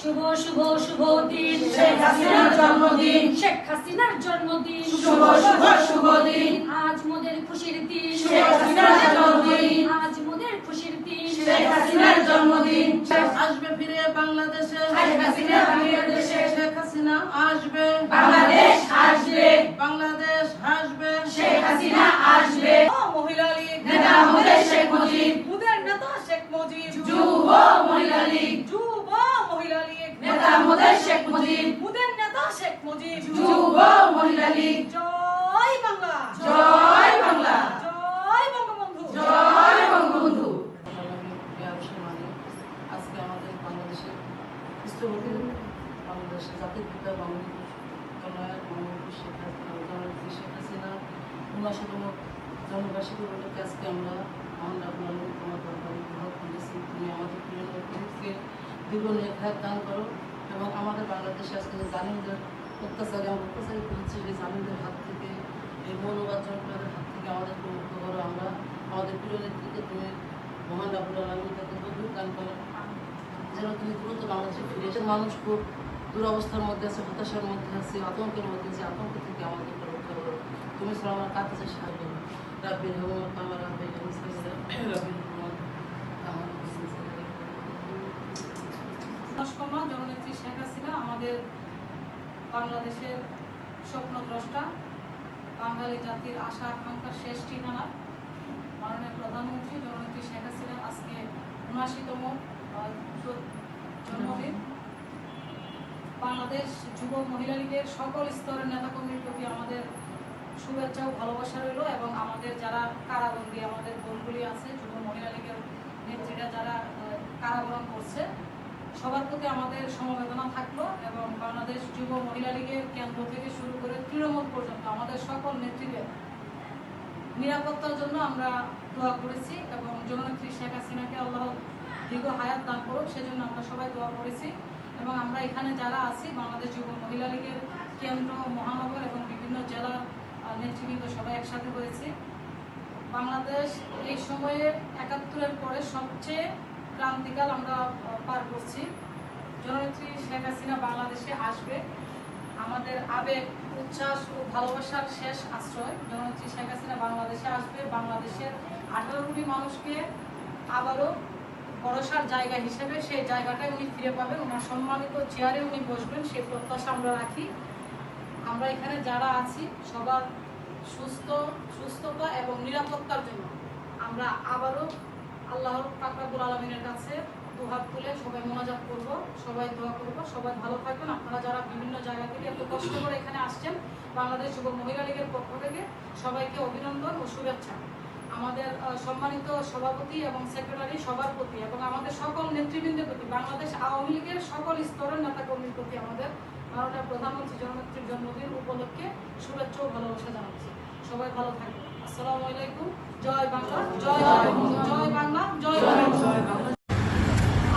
শুভ শুভ শুভ দিন। শেখ হাসিনার জন্মদিন। শেখ হাসিনার জন্মদিন। শুভ শুভ শুভ দিন। আজ মোদের খুশির দিন। শেখ হাসিনার জন্মদিন। আজ মোদের খুশির দিন। শেখ হাসিনার জন্মদিন। আসবে ফিরে বাংলাদেশে। শেখ হাসিনা ফিরে দেশে। শেখ হাসিনা আসবে। বাংলাদেশ আসবে। বাংলাদেশ আসবে। শেখ হাসিনা আসবে। আমাদের শেখ মুজিব। মুদের নেতা শেখ মুজিব। যুব মহিলা লীগ জয় বাংলা। জয় বাংলা। জয় বঙ্গবন্ধু। জয় বঙ্গবন্ধু। আজকে আমাদের বাংলাদেশের স্থপতি বাংলাদেশের জাতির পিতা বাংলাদেশ জননায়ক বঙ্গবন্ধু শেখ হাসিনা জননেত্রী শেখ হাসিনা উনআশিতম জন্মবার্ষিকী উপলক্ষে আজকে আমরা আমরা আপনার তোমার দরবারে করেছি তুমি আমাদের প্রিয় দ্বিগুণ এক দান করো। এবং আমাদের বাংলাদেশে আজকে যে জালিমদের অত্যাচারে আমরা অত্যাচারিত হচ্ছে, সেই জালিমদের হাত থেকে, এই মৌলবাদ জনপ্রিয়দের হাত থেকে আমাদেরকে মুক্ত করো আমরা। আমাদের প্রিয় নেত্রীকে তুমি মহান আবুল আলমী, তাকে দান করো যেন তুমি দ্রুত বাংলাদেশে ফিরে এসে মানুষ খুব দুরবস্থার মধ্যে আছে, হতাশার মধ্যে আছে, আতঙ্কের মধ্যে আছে। আতঙ্ক থেকে আমাদেরকে রক্ষা করো। তুমি ছাড়া আমার কাছে সাহায্য রাব্বির রহমান আমার রাব্বির রাব্বির আমার দশকর্মা জননেত্রী শেখ হাসিনা, আমাদের বাংলাদেশের স্বপ্নদ্রষ্টা, বাঙালি জাতির আশা, আকাঙ্ক্ষার শেষ ঠিকানা, মাননীয় প্রধানমন্ত্রী জননেত্রী শেখ হাসিনা আজকে উনআশিতম জন্মদিন। বাংলাদেশ যুব মহিলা লীগের সকল স্তরের নেতাকর্মীর প্রতি আমাদের শুভেচ্ছা ও ভালোবাসা রইল এবং আমাদের যারা কারাবন্দী, আমাদের বোনগুলি আছে, যুব মহিলা লীগের নেত্রীরা যারা কারাবরণ করছে সবার প্রতি আমাদের সমবেদনা থাকল এবং বাংলাদেশ যুব মহিলা লীগের কেন্দ্র থেকে শুরু করে তৃণমূল পর্যন্ত আমাদের সকল নেত্রীদের নিরাপত্তার জন্য আমরা দোয়া করেছি এবং জননেত্রী শেখ হাসিনাকে আল্লাহ দীর্ঘ হায়াত দান করুক, সেজন্য আমরা সবাই দোয়া করেছি। এবং আমরা এখানে যারা আছি, বাংলাদেশ যুব মহিলা লীগের কেন্দ্র, মহানগর এবং বিভিন্ন জেলার নেতৃবৃন্দ সবাই একসাথে হয়েছি। বাংলাদেশ এই সময়ে একাত্তরের পরে সবচেয়ে ক্রান্তিকাল আমরা পার করছি। জননেত্রী শেখ হাসিনা বাংলাদেশে আসবে। আমাদের আবেগ, উচ্ছ্বাস ও ভালোবাসার শেষ আশ্রয় জননেত্রী শেখ হাসিনা বাংলাদেশে আসবে। বাংলাদেশের আঠারো কোটি মানুষকে আবারও ভরসার জায়গা হিসেবে সেই জায়গাটায় উনি ফিরে পাবেন। ওনার সম্মানিত চেয়ারে উনি বসবেন, সেই প্রত্যাশা আমরা রাখি। আমরা এখানে যারা আছি, সবার সুস্থ, সুস্থতা এবং নিরাপত্তার জন্য আমরা আবারও আল্লাহর পাকরাবুল আলমিনের কাছে দুহাত তুলে সবাই মোনাজাত করব, সবাই দোয়া করব, সবাই ভালো থাকবেন। আপনারা যারা বিভিন্ন জায়গা থেকে এত কষ্ট করে এখানে আসছেন, বাংলাদেশ যুব মহিলা লীগের পক্ষ থেকে সবাইকে অভিনন্দন ও শুভেচ্ছা। আমাদের সম্মানিত সভাপতি এবং সেক্রেটারি সবার প্রতি এবং আমাদের সকল নেতৃবৃন্দের প্রতি, বাংলাদেশ আওয়ামী লীগের সকল স্তরের নেতাকর্মীর প্রতি আমাদের ভারতের প্রধানমন্ত্রী জননেত্রীর জন্মদিন উপলক্ষে শুভেচ্ছা ও ভালোবাসা জানাচ্ছি। সবাই ভালো থাকবেন। আসসালামু আলাইকুম। জয় বাংলা।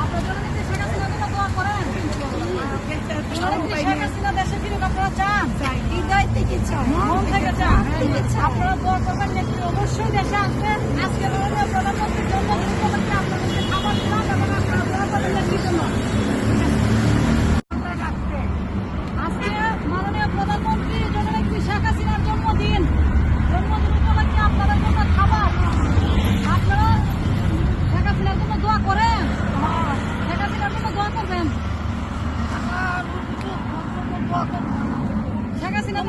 আপনার দোয়া করবেন অবশ্যই দেশে হাসিনা দেশে ফিরুক আপনারা চান হৃদয় থেকে চান মন থেকে চান আপনারা দোয়া করবেন নেত্রী অবশ্যই দেশে আসবেন আজকে মাননীয় প্রধানমন্ত্রীর জন্মদিন উপলক্ষে আপনাদেরকে খাবার দিলাম এবং আপনারা দোয়া করবেন নেত্রীর জন্য আজকে মাননীয় প্রধানমন্ত্রী জননেত্রী শেখ হাসিনার জন্মদিন জন্মদিন উপলক্ষে আপনাদের জন্য খাবার আপনারা শেখ হাসিনার জন্য দোয়া করেন শেখ হাসিনার জন্য দোয়া করবেন শেখ হাসিনা যেন তাড়াতাড়ি চলে আসে।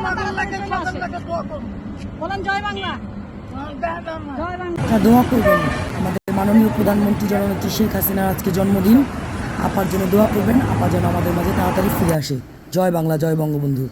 বলেন জয় বাংলা। দোয়া করবেন। আমাদের মাননীয় প্রধানমন্ত্রী জননেত্রী শেখ হাসিনার আজকে জন্মদিন। আপার জন্য দোয়া করবেন আপা যেন আমাদের মাঝে তাড়াতাড়ি ফিরে আসে। জয় বাংলা জয় বঙ্গবন্ধু।